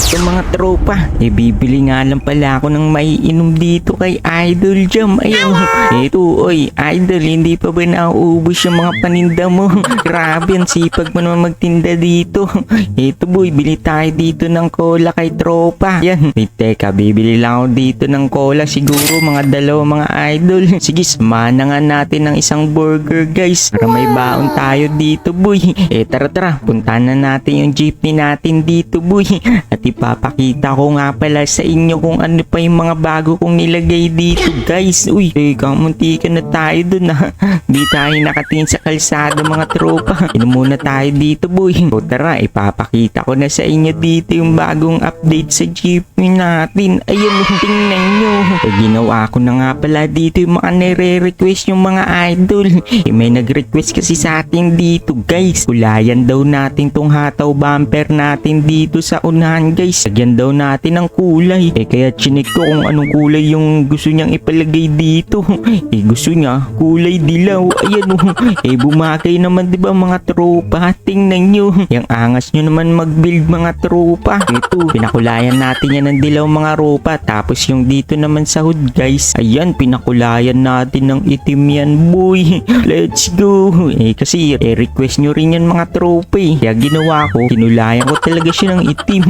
Ito mga tropa, eh bibili nga lang pala ako ng maiinom dito kay Idol Jam. Ayun, ito, oy, Idol, hindi pa ba nauubos yung mga paninda mo? Grabe, ang sipag mo naman magtinda dito. Ito boy, bili tayo dito ng cola kay tropa. Yan, wait, teka, bibili lang ako dito ng cola. Siguro mga dalawa mga idol. Sige, samahan na nga natin ng isang burger guys. Para may baon tayo dito boy. Eh tara tara, puntahan na natin yung jeepney natin dito boy. At ipapakita ko nga pala sa inyo kung ano pa yung mga bago kong nilagay dito guys. Uy, teka, munti ka na tayo dun ha. Di tayo nakatingin sa kalsada mga tropa. Inom muna tayo dito boy. O tara, ipapakita ko na sa inyo dito yung bagong update sa jeepney natin. Ayun, tingnan nyo. Eh, ginawa ko na nga pala dito yung mga nire-request yung mga idol. Eh, may nag-request kasi sa atin dito guys. Kulayan daw natin tong hataw bumper natin dito sa unahan guys. Lagyan daw natin ng kulay. Eh kaya chinik ko kung anong kulay yung gusto niyang ipalagay dito. Eh gusto niya kulay dilaw. Ayan oh. Eh bumakay naman 'di ba mga tropa? Tingnan niyo. Yang angas niyo naman mag-build mga tropa. Ito, pinakulayan natin yan ng dilaw mga ropa. Tapos yung dito naman sa hood guys. Ayan, pinakulayan natin ng itim yan boy. Let's go. Eh kasi eh, request nyo rin yan mga tropa eh. Kaya ginawa ko, kinulayan ko talaga siya ng itim.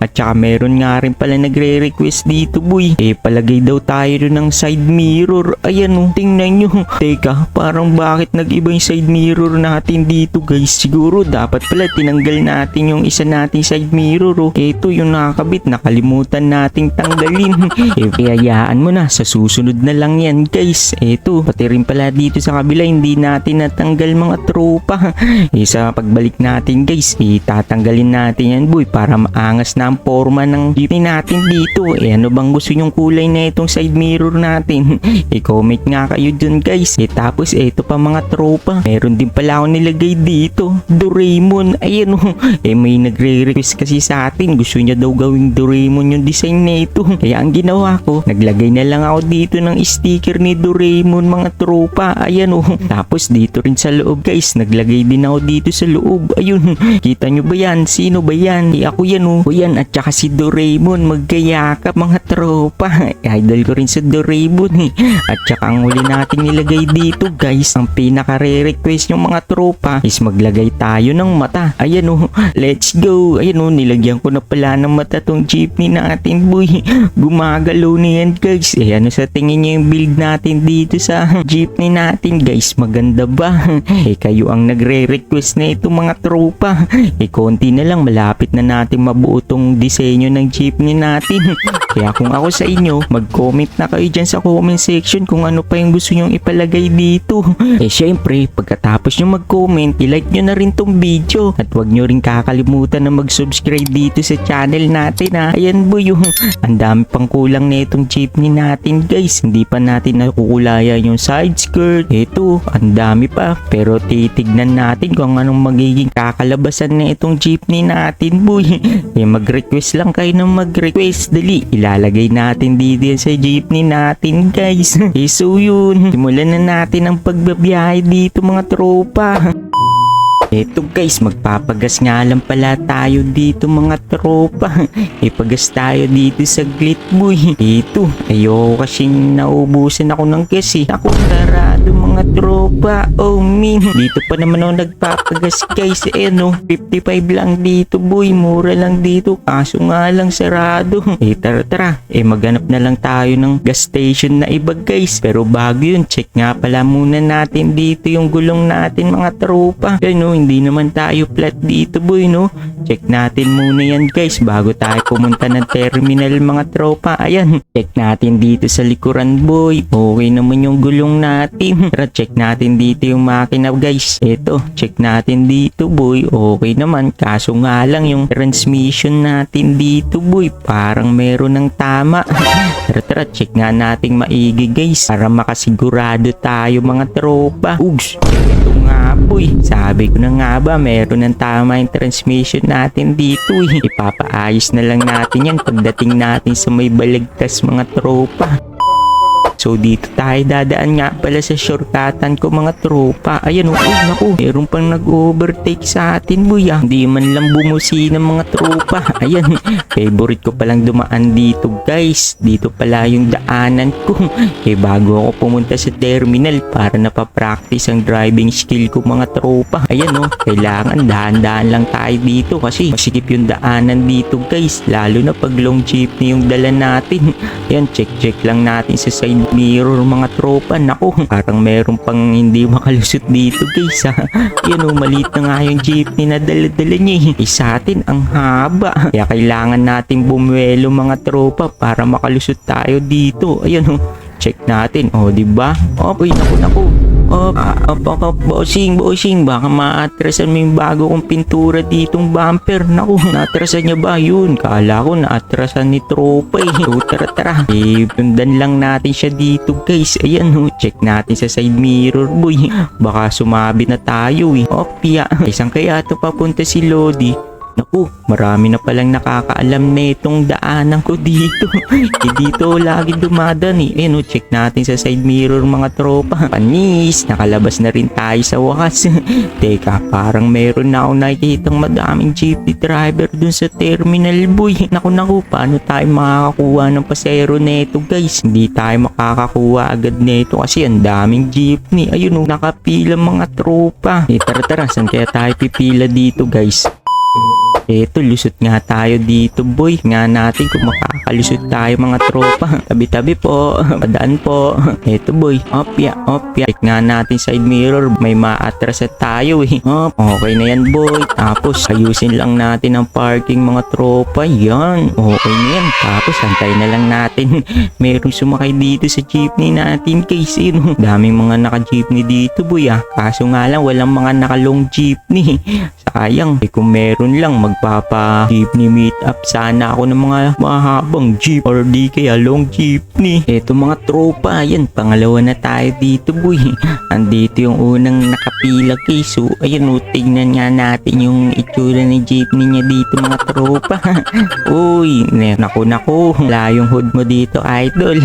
At saka meron nga rin pala nagre-request dito boy. Eh palagay daw tayo ng side mirror. Ayan oh, tingnan nyo. Teka, parang bakit nag-iba yung side mirror natin dito guys? Siguro dapat pala tinanggal natin yung isa nating side mirror oh. Ito yung nakakabit, nakalimutan nating tanggalin. eh kayayaan mo na, sa susunod na lang yan guys. Ito, pati rin pala dito sa kabila, hindi natin natanggal mga tropa. eh sa pagbalik natin guys, itatanggalin natin yan boy para maangas na ang forma ng jeepney natin dito. Eh ano bang gusto yung kulay na itong side mirror natin? I-comment nga kayo dun guys. Eh tapos ito pa mga tropa. Meron din pala ako nilagay dito. Doraemon. Ayan oh. Eh may nagre-request kasi sa atin. Gusto niya daw gawing Doraemon yung design na ito. Kaya ang ginawa ko, naglagay na lang ako dito ng sticker ni Doraemon mga tropa. Ayan oh. Tapos dito rin sa loob guys, naglagay din ako dito sa loob. Ayun. Kita nyo ba yan? Sino ba yan? Eh ako yan oh. O yan at saka si Doraemon magkayakap mga tropa. Idol ko rin sa Doraemon eh. At saka ang huli natin nilagay dito guys, ang pinaka-re-request yung mga tropa is maglagay tayo ng mata. Ayan oh, let's go. Ayan oh, nilagyan ko na pala ng mata tong jeepney natin boy. Gumagalaw na yan guys. Eh ano sa tingin niyo yung build natin dito sa jeepney natin guys? Maganda ba? Eh kayo ang nagre-request na ito mga tropa. Eh konti na lang malapit na natin mabuo tong disenyo ng jeepney natin. Kaya kung ako sa inyo, mag-comment na kayo dyan sa comment section kung ano pa yung gusto nyong ipalagay dito. Eh syempre, pagkatapos nyo mag-comment, ilike nyo na rin tong video. At huwag nyo rin kakalimutan na mag-subscribe dito sa channel natin ha. Ayan boy, yung ang dami pang kulang na itong jeepney natin guys. Hindi pa natin nakukulayan yung side skirt. Ito, ang dami pa. Pero titignan natin kung anong magiging kakalabasan na itong jeepney natin boy. Eh mag-request lang kayo ng mag-request. Dali, ilalagay natin dito yan sa jeepney natin guys. eh so yun, simulan na natin ang pagbabiyahe dito mga tropa. Eto guys, magpapagas nga lang pala tayo dito mga tropa. Ipagas tayo dito sa Glitboy. Ito, ayoko kasi naubusan ako ng gas eh. Ako sarado mga tropa. Oh min, dito pa naman ako nagpapagas guys. Eh no, 55 lang dito boy. Mura lang dito. Kaso nga lang sarado. Eh tara tara, eh maghanap na lang tayo ng gas station na iba guys. Pero bago yun, check nga pala muna natin dito yung gulong natin mga tropa. Yan no, hindi naman tayo flat dito boy no. Check natin muna yan guys bago tayo pumunta ng terminal mga tropa. Ayan, check natin dito sa likuran boy. Okay naman yung gulong natin. Tara check natin dito yung makina guys. Ito, check natin dito boy. Okay naman. Kaso nga lang yung transmission natin dito boy. Parang meron ng tama. tara tara check nga nating maigi guys. Para makasigurado tayo mga tropa. Ugs, ito nga boy. Sabi ko na nga ba, meron ng tama yung transmission natin dito eh. Ipapaayos na lang natin yan pagdating natin sa may balagtas mga tropa. So dito tayo dadaan nga pala sa shortcutan ko mga tropa. Ayan o, uy, naku, meron pang nag-overtake sa atin boy ah. Hindi man lang bumusi ng mga tropa. Ayan, favorite ko palang dumaan dito guys. Dito pala yung daanan ko. Eh bago ako pumunta sa terminal para napapractice ang driving skill ko mga tropa. Ayan o, kailangan dahan-dahan lang tayo dito kasi masikip yung daanan dito guys. Lalo na pag long jeepney yung dala natin. Ayan, check-check lang natin sa side mirror mga tropa. Naku, parang meron pang hindi makalusot dito guys ha. Yan o, maliit na nga yung jeepney na dala-dala niya eh. Eh, sa atin, ang haba. Kaya kailangan nating bumuelo mga tropa para makalusot tayo dito. Ayan o, check natin. O, di ba? Oh, uy, naku, naku. Oh, ah, baka bossing, bossing, baka maatrasan mo yung bago kong pintura ditong bumper. Naku, naatrasan niya ba yun? Kala ko naatrasan ni tropa eh. So, tara, tara. Eh, tundan lang natin siya dito guys. Ayan oh, check natin sa side mirror boy. Baka sumabi na tayo eh. Opya, isang kaya to papunta si Lodi. Naku, marami na palang nakakaalam na itong daanan ko dito. eh, dito lagi dumadan eh. Ayun, oh, check natin sa side mirror mga tropa. Panis, nakalabas na rin tayo sa wakas. Teka, parang meron na ako nakikitang madaming jeepney driver dun sa terminal boy. Naku, naku, paano tayo makakakuha ng pasero neto guys? Hindi tayo makakakuha agad neto kasi ang daming jeepney. Ayun, oh, nakapila mga tropa. Eh, tara, tara, saan kaya tayo pipila dito guys? Eto, lusot nga tayo dito boy. Nga natin kung makakalusot tayo mga tropa. Tabi-tabi po. Padaan po. Eto boy. Opya, opya. Check nga natin side mirror. May maatras at tayo eh. Op, okay na yan boy. Tapos, ayusin lang natin ang parking mga tropa. Yan. Okay na yan. Tapos, antay na lang natin. Merong sumakay dito sa jeepney natin kasi no. Daming mga naka-jeepney dito boy ah. Kaso nga lang, walang mga naka-long jeepney. Sayang, eh kung meron lang magpapa jeepney meet up sana ako ng mga mahabang jeep or di kaya long jeepney. Eto mga tropa, yan pangalawa na tayo dito boy. Andito yung unang nakapila kay so ayun o, tignan nga natin yung itsura ni jeepney niya dito mga tropa. Uy, naku naku, layong hood mo dito idol.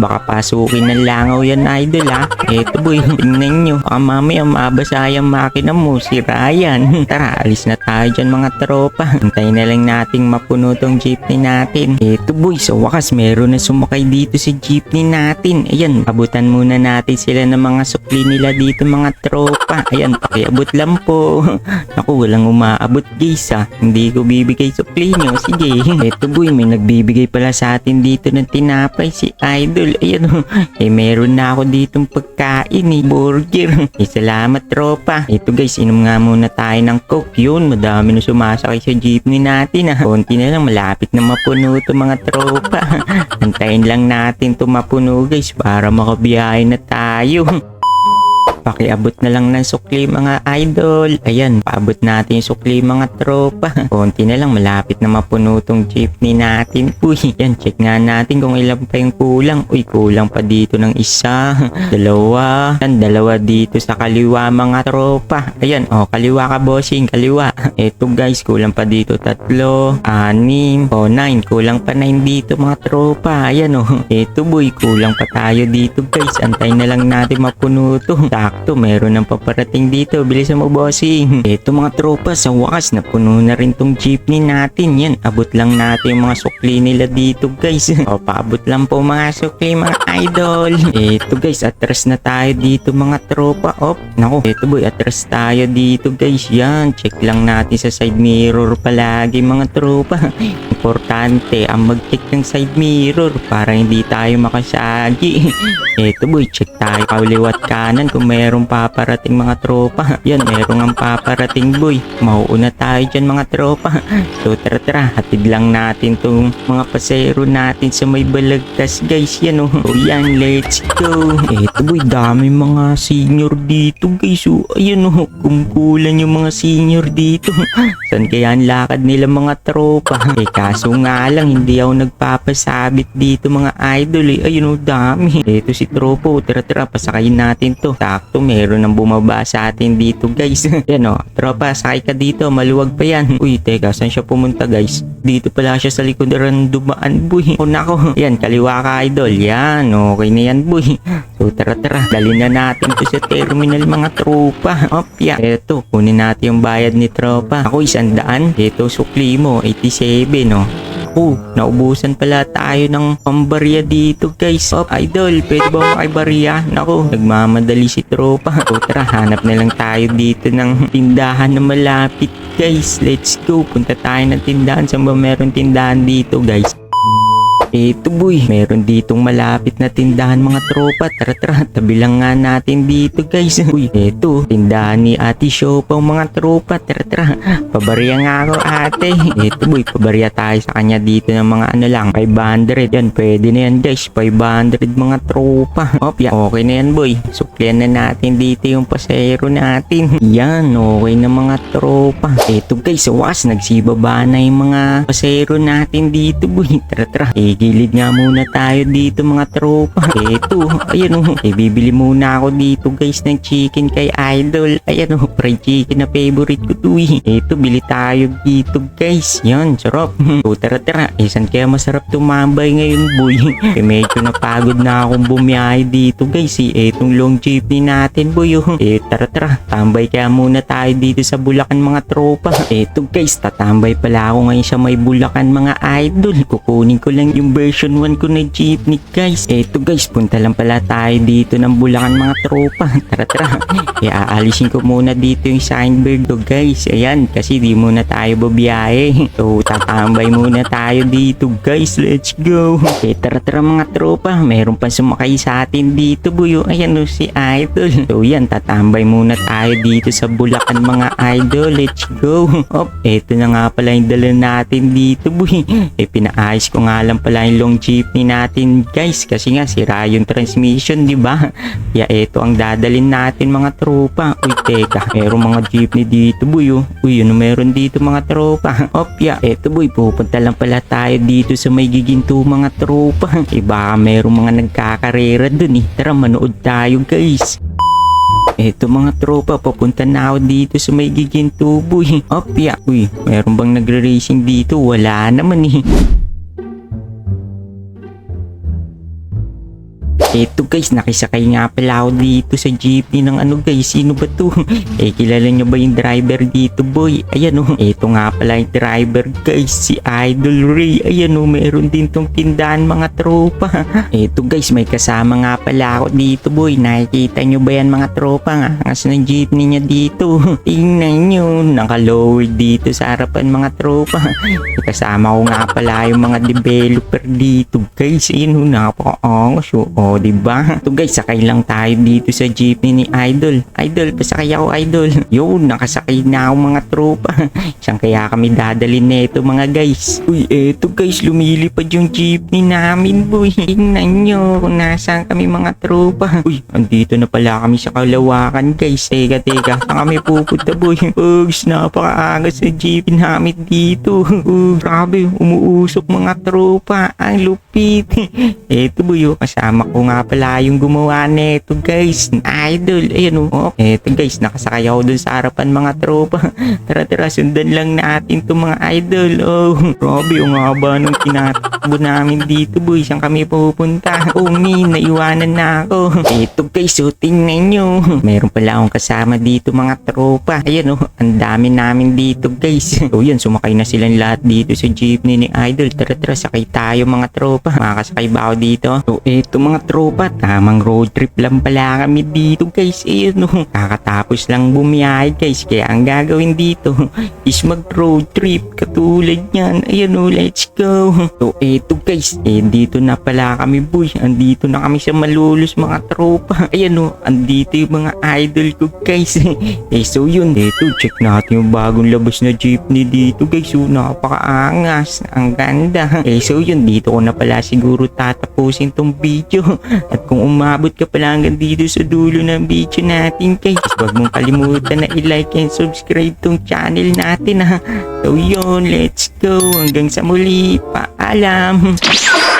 Baka pasukin ng langaw yan idol ha. Eto boy, tingnan nyo. Baka mamaya mabasa yung makina mo, si Ryan. Tara, alis na tayo dyan mga tropa. Hintayin na lang nating mapuno tong jeepney natin. Eto boy, sa wakas meron na sumakay dito sa jeepney natin. Ayan, abutan muna natin sila ng mga sukli nila dito mga tropa. Ayan, pakiabot lang po. Ako, walang umaabot guys ha. Hindi ko bibigay sukli nyo. Sige. Eto boy, may nagbibigay pala sa atin dito ng tinapay si Idol. Ayan o. Eh, meron na ako ditong pagkain eh. Burger. Eh, salamat tropa. Ito guys, inom nga muna tayo ng coke. Yun, madami na sumasakay sa jeepney natin ah. Konti na lang, malapit na mapuno to mga tropa. Antayin lang natin to mapuno guys para makabiyahe na tayo. Pakiabot na lang ng sukli mga idol. Ayan, paabot natin yung sukli mga tropa. Konti na lang, malapit na mapuno tong jeepney natin. Uy, yan, check nga natin kung ilan pa yung kulang. Uy, kulang pa dito ng isa, dalawa, yan, dalawa dito sa kaliwa mga tropa. Ayan, oh, kaliwa ka bossing, kaliwa. Eto guys, kulang pa dito tatlo, anim, o oh, nine. Kulang pa nine dito mga tropa. Ayan oh, eto boy, kulang pa tayo dito guys. Antay na lang natin mapuno to. Sakto, meron ng paparating dito. Bilisan mo bossing. Eto mga tropa, sa wakas napuno na rin tong jeepney natin. Yan, abot lang natin yung mga sukli nila dito guys. o, paabot lang po mga sukli mga idol. Eto guys, atras na tayo dito mga tropa. Op, nako, eto boy, atras tayo dito guys. Yan, check lang natin sa side mirror palagi mga tropa. Importante ang mag-check ng side mirror para hindi tayo makasagi. Eto boy, check tayo kaliwat kanan kung meron paparating mga tropa. Yan, meron ang paparating boy. Mauuna tayo dyan mga tropa. So tara tara, hatid lang natin tong mga pasero natin sa may balagtas guys. Yan oh. So yan, let's go. Eto boy, dami mga senior dito guys. So ayun oh, kumkulan yung mga senior dito. San kaya ang lakad nila mga tropa? Eh kaso nga lang, hindi ako nagpapasabit dito mga idol eh. Ayun oh, dami. Eto si tropo, tara tara, pasakayin natin to. Sakto, sakto meron nang bumaba sa atin dito guys. yan o, tropa, sakay ka dito, maluwag pa yan. Uy, teka, saan siya pumunta guys? Dito pala siya sa likodan dumaan boy. O nako, yan, kaliwa ka idol. Yan, okay na yan boy. So tara tara, dali na natin to sa terminal mga tropa. Opya, eto, kunin natin yung bayad ni tropa. Ako isang daan, eto sukli mo, 87 no. Oh, naubusan pala tayo ng pambarya dito guys. Oh, idol, pwede ba makibariya? Nako, nagmamadali si tropa. O tara, hanap na lang tayo dito ng tindahan na malapit guys. Let's go, punta tayo ng tindahan. Saan ba meron tindahan dito guys? Eto boy, meron ditong malapit na tindahan mga tropa. Tara tara, tabi lang nga natin dito guys. Uy, eto, tindahan ni Ate Shopang mga tropa. Tara tara, pabarya nga ako ate. Eto boy, pabarya tayo sa kanya dito ng mga ano lang, 500. Yan, pwede na yan guys, 500 mga tropa. Opya, okay na yan boy. Suklian na natin dito yung pasero natin. Yan, okay na mga tropa. Eto guys, wakas, nagsibaba na yung mga pasero natin dito boy. Tara tara, eh, gilid nga muna tayo dito mga tropa. Eto, ayan o. Eh, bibili muna ako dito guys ng chicken kay Idol. Ayan o, fried chicken na favorite ko to eh. Eto, bili tayo dito guys. Yan, sarap. o tara tara, eh, saan kaya masarap tumambay ngayon boy? eh, medyo napagod na akong bumiyahe dito guys eh. Etong long jeepney natin boy oh. Eh, tara tara, tambay kaya muna tayo dito sa Bulacan mga tropa. Eto guys, tatambay pala ako ngayon sa may Bulacan mga idol. Kukunin ko lang yung version 1 ko na jeepney guys. Eto guys, punta lang pala tayo dito ng Bulacan mga tropa. Tara tara. E aalisin ko muna dito yung signboard ko guys. Ayan, kasi di muna tayo babiyahe. So tatambay muna tayo dito guys. Let's go. E tara tara mga tropa. Meron pa sumakay sa atin dito buyo. Ayan o si Idol. So yan, tatambay muna tayo dito sa Bulacan mga idol. Let's go. Op, eto na nga pala yung dala natin dito buy. E pinaayos ko nga lang pala yung long jeepney natin guys kasi nga sira yung transmission di ba kaya eto ang dadalin natin mga tropa uy teka meron mga jeepney dito boy oh. uy ano meron dito mga tropa opya eto boy pupunta lang pala tayo dito sa may giginto mga tropa eh baka meron mga nagkakarera dun eh tara manood tayo guys Eto mga tropa, papunta na ako dito sa may giginto boy. Opya, uy, meron bang nagre-racing dito? Wala naman eh. Eto guys, nakisakay nga pala ako dito sa jeepney ng ano guys, sino ba to? eh kilala nyo ba yung driver dito boy? Ayan oh, eto nga pala yung driver guys, si Idol Ray. Ayan oh, meron din tong tindahan mga tropa. eto guys, may kasama nga pala ako dito boy. Nakikita nyo ba yan mga tropa nga? Angas ng jeepney niya dito. Tingnan nyo, nakalower dito sa harapan mga tropa. Kasama ko nga pala yung mga developer dito guys. Ayan oh, napaka-angas oh. Oh, diba? Ito guys, sakay lang tayo dito sa jeepney ni Idol. Idol, pasakay ako Idol. Yun, nakasakay na ako mga tropa. Saan kaya kami dadalhin neto mga guys? Uy, eto guys, lumilipad yung jeepney namin boy. Tingnan nyo kung nasaan kami mga tropa. Uy, andito na pala kami sa Kalawakan guys. Teka, teka, saan kami pupunta boy? Ugs, napakaangas sa jeepney namin dito. Uh, grabe, umuusok mga tropa. Ang lupit. eto boy, oh, kasama ko nga pala yung gumawa neto guys. Idol. Ayan oh. Eto guys, nakasakay ako dun sa harapan mga tropa. tara tara, sundan lang natin to mga idol. Oh, grabe yung haba nung tinatakbo namin dito boy. Saan kami pupunta? Oh, ni, naiwanan na ako. Eto guys, so tingnan nyo. Meron pala akong kasama dito mga tropa. Ayan oh, ang dami namin dito guys. So yun, sumakay na silang lahat dito sa jeepney ni Idol. Tara tara, sakay tayo mga tropa. Makakasakay ba ako dito? So eto mga tropa, tamang road trip lang pala kami dito guys. Eh no, kakatapos lang bumiyahe guys. Kaya ang gagawin dito is mag road trip katulad yan. Ayan o, let's go. So eto guys, eh dito na pala kami boy. Andito na kami sa malulos mga tropa. Ayan o, andito yung mga idol ko guys. eh so yun, eto check natin yung bagong labas na jeepney dito guys. So napakaangas, ang ganda. Eh so yun, dito ko na pala wala siguro tatapusin tong video. At kung umabot ka pala hanggang dito sa dulo ng video natin guys, huwag mong kalimutan na i-like and subscribe tong channel natin ha. So yun, let's go. Hanggang sa muli, paalam. Thank you.